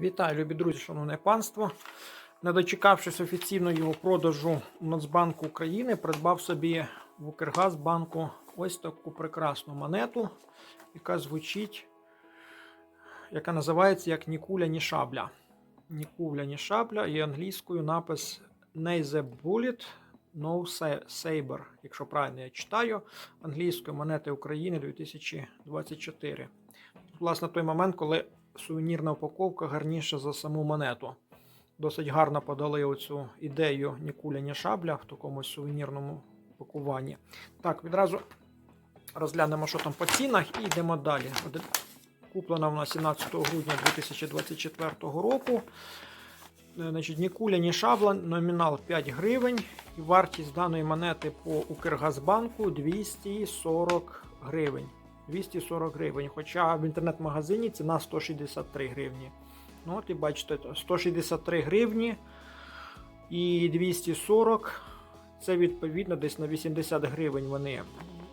Вітаю, любі друзі, шановне панство. Не дочекавшись офіційного продажу Нацбанку України, придбав собі в Укргазбанку ось таку прекрасну монету, яка звучить, яка називається як ні куля, ні шабля. Ні куля, ні шабля, і англійською напис Neither Bullet, No Saber, якщо правильно я читаю, англійської монети України 2024. Власне, той момент, коли сувенірна упаковка гарніша за саму монету. Досить гарно подали оцю ідею ні шабля в такому сувенірному пакуванні. Так, відразу розглянемо, що там по цінах, і йдемо далі. Куплена вона 17 грудня 2024 року. Е, Значить, ні ні шабла, номінал 5 гривень. І вартість даної монети по Укргазбанку 240 гривень. 240 гривень. Хоча в інтернет-магазині ціна 163 гривні. Ну, от і бачите, 163 гривні і 240. Це відповідно десь на 80 гривень вони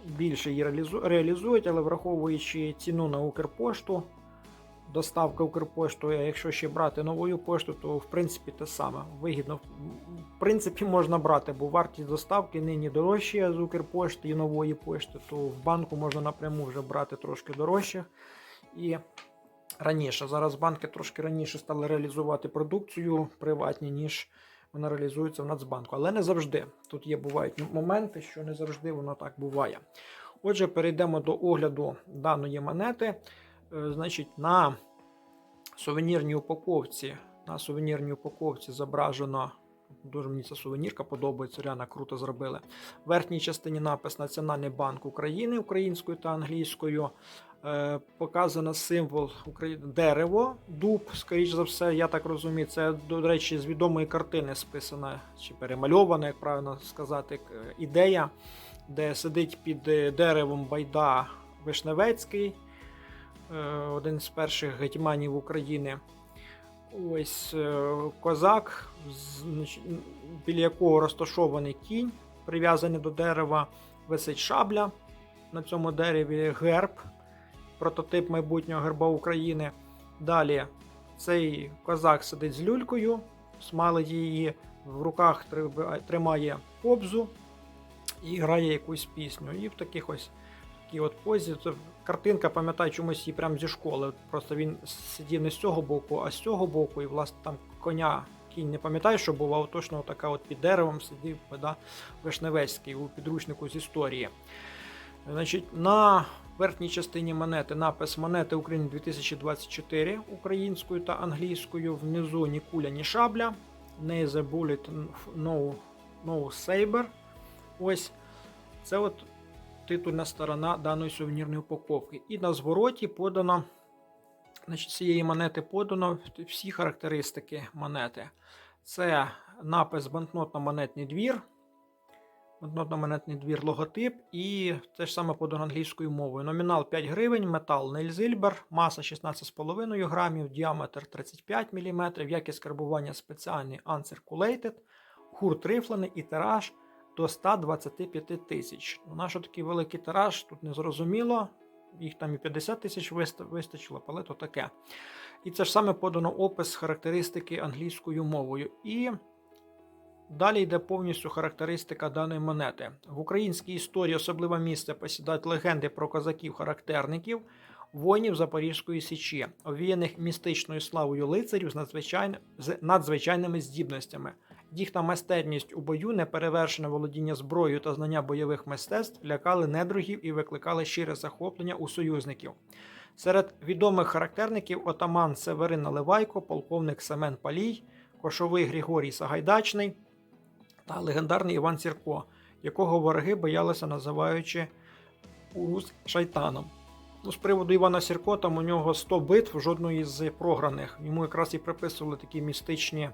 більше її реалізують, але враховуючи ціну на Укрпошту, доставка Укрпошту, а якщо ще брати новою пошту, то в принципі те саме. Вигідно. В принципі, можна брати, бо вартість доставки нині дорожча з Укрпошти і нової пошти, то в банку можна напряму вже брати трошки дорожче. І раніше. Зараз банки трошки раніше стали реалізувати продукцію приватні, ніж вона реалізується в Нацбанку. Але не завжди. Тут є бувають моменти, що не завжди воно так буває. Отже, перейдемо до огляду даної монети. Е, Значить, на сувенірній упаковці. На сувенірній упаковці зображено. Дуже мені ця сувенірка подобається, реально круто зробили. В верхній частині напис Національний банк України українською та англійською. Е, показано символ дерево, дуб, скоріш за все, я так розумію, це, до речі, з відомої картини списана чи перемальована, як правильно сказати, ідея, де сидить під е, деревом байда Вишневецький, один з перших гетьманів України. Ось е, козак, біля якого розташований кінь, прив'язаний до дерева, висить шабля на цьому дереві герб прототип майбутнього герба України. Далі цей козак сидить з люлькою, смалить її, в руках тримає кобзу і грає якусь пісню. І в таких ось такій от позі. Це картинка, пам'ятаю, чомусь її прямо зі школи. Просто він сидів не з цього боку, а з цього боку, і власне там коня. Кінь не пам'ятаю, що був, а от точно така от під деревом сидів да, Вишневецький у підручнику з історії. Значить, на верхній частині монети напис монети України 2024 українською та англійською. Внизу ні куля, ні шабля. Neither bullet, no, no saber. Ось це от титульна сторона даної сувенірної упаковки. І на звороті подано, значить, цієї монети подано всі характеристики монети. Це напис банкнотно-монетний двір. Банкнотно-монетний двір логотип і те ж саме подано англійською мовою. Номінал 5 гривень, метал Нейльзильбер, маса 16,5 грамів, діаметр 35 мм, якість карбування спеціальний Uncirculated, гурт рифлений і тираж до 125 тисяч. Ну, наш такий великий тираж тут не зрозуміло. Їх там і 50 тисяч вистачило, але то таке. І це ж саме подано опис характеристики англійською мовою. І Далі йде повністю характеристика даної монети. В українській історії особливе місце посідають легенди про козаків-характерників, воїнів Запорізької січі, овіяних містичною славою лицарів з надзвичайними здібностями. Їхня майстерність у бою, неперевершене володіння зброєю та знання бойових мистецтв лякали недругів і викликали щире захоплення у союзників. Серед відомих характерників отаман Северин Наливайко, полковник Семен Палій, кошовий Григорій Сагайдачний та легендарний Іван Сірко, якого вороги боялися, називаючи Урус шайтаном. Ну, з приводу Івана Сірко, там у нього 100 битв, жодної з програних. Йому якраз і приписували такі містичні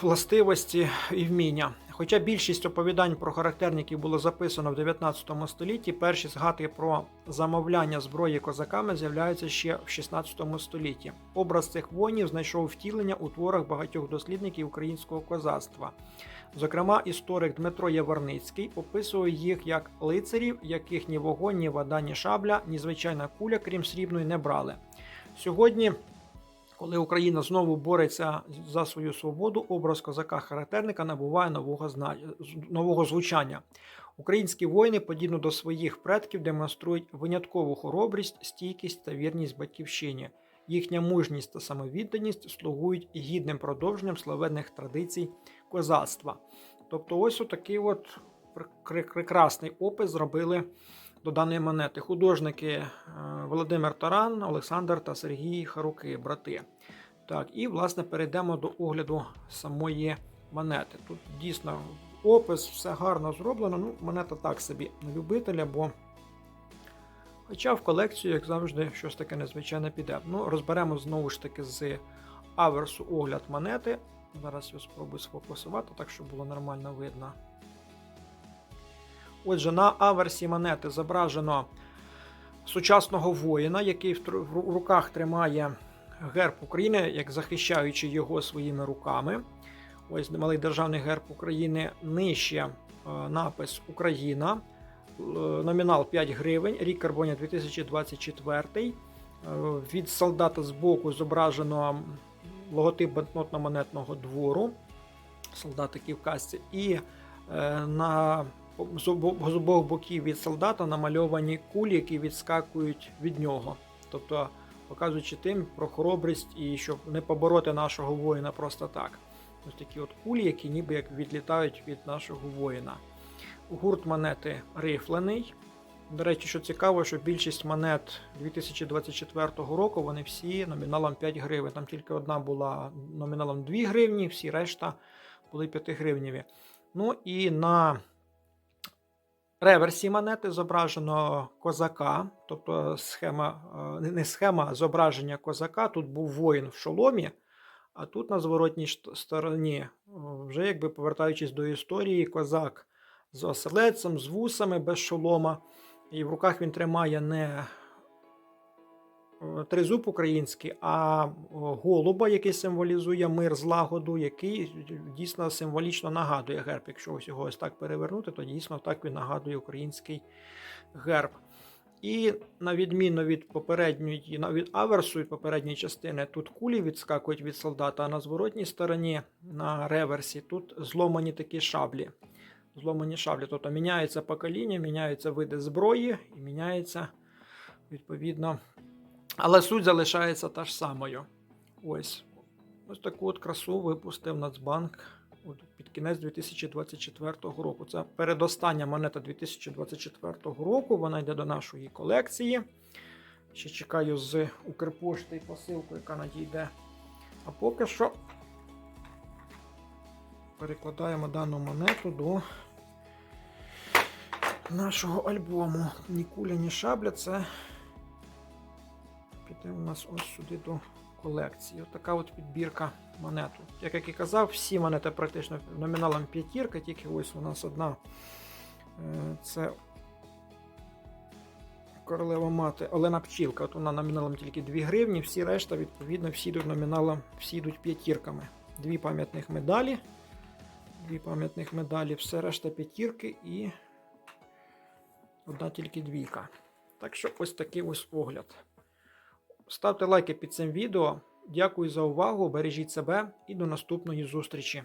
властивості і вміння. Хоча більшість оповідань про характерників було записано в 19 столітті, перші згадки про замовляння зброї козаками з'являються ще в 16 столітті. Образ цих воїнів знайшов втілення у творах багатьох дослідників українського козацтва. Зокрема, історик Дмитро Яворницький описує їх як лицарів, яких ні вогонь, ні вода, ні шабля, ні звичайна куля, крім срібної, не брали. Сьогодні Коли Україна знову бореться за свою свободу, образ козака-характерника набуває нового, зна... нового звучання. Українські воїни, подібно до своїх предків, демонструють виняткову хоробрість, стійкість та вірність батьківщині. Їхня мужність та самовідданість слугують гідним продовженням славетних традицій козацтва. Тобто, ось отакий от прекрасний опис зробили до даної монети. Художники е, Володимир Таран, Олександр та Сергій Харуки, брати. Так, і власне перейдемо до огляду самої монети. Тут дійсно опис, все гарно зроблено. Ну, монета так собі на любителя, бо. Хоча в колекцію, як завжди, щось таке незвичайне піде. Ну, розберемо знову ж таки з аверсу огляд монети. Зараз я спробую сфокусувати, так щоб було нормально видно. Отже, на аверсі монети зображено сучасного воїна, який в руках тримає герб України, як захищаючи його своїми руками. Ось малий державний герб України. Нижче е, напис Україна. Е, Номінал 5 гривень, рік карбоні 2024. Е, Від солдата збоку зображено логотип банкнотно-монетного двору. Солдати ківказці. І е, на з обох боків від солдата намальовані кулі, які відскакують від нього. Тобто показуючи тим про хоробрість і щоб не побороти нашого воїна просто так. Ось такі от кулі, які ніби як відлітають від нашого воїна. Гурт монети рифлений. До речі, що цікаво, що більшість монет 2024 року вони всі номіналом 5 гривень. Там тільки одна була номіналом 2 гривні, всі решта були 5 гривневі. Ну і на реверсі монети зображено козака, тобто схема, е, не- схема, а зображення козака. Тут був воїн в шоломі, а тут на зворотній стороні, е, вже якби повертаючись до історії, козак з оселедцем, з вусами без шолома. І в руках він тримає не тризуб український, а е, голуба, який символізує мир, злагоду, який дійсно символічно нагадує герб. Якщо ось його ось так перевернути, то дійсно так він нагадує український герб. І на відміну від попередньої, від аверсу від попередньої частини, тут кулі відскакують від солдата, а на зворотній стороні, на реверсі, тут зломані такі шаблі. Зломані шаблі. Тобто міняється покоління, міняються види зброї і міняється відповідно. Але суть залишається та ж самою. Ось. Ось таку от красу випустив Нацбанк під кінець 2024 року. Це передостання монета 2024 року. Вона йде до нашої колекції. Ще чекаю з Укрпошти і посилку, яка надійде. А поки що перекладаємо дану монету до нашого альбому. Ні куля, ні шабля. Це піде у нас ось сюди до колекції. Ось така от підбірка монет. Як як і казав, всі монети практично номіналом п'ятірка, тільки ось у нас одна. е, Це королева мати Олена Пчілка. От вона номіналом тільки 2 гривні, всі решта, відповідно, всі йдуть номіналом, всі йдуть п'ятірками. Дві пам'ятних медалі. Дві пам'ятних медалі, все решта п'ятірки і одна тільки двійка. Так що ось такий ось огляд. Ставте лайки під цим відео. Дякую за увагу, бережіть себе і до наступної зустрічі.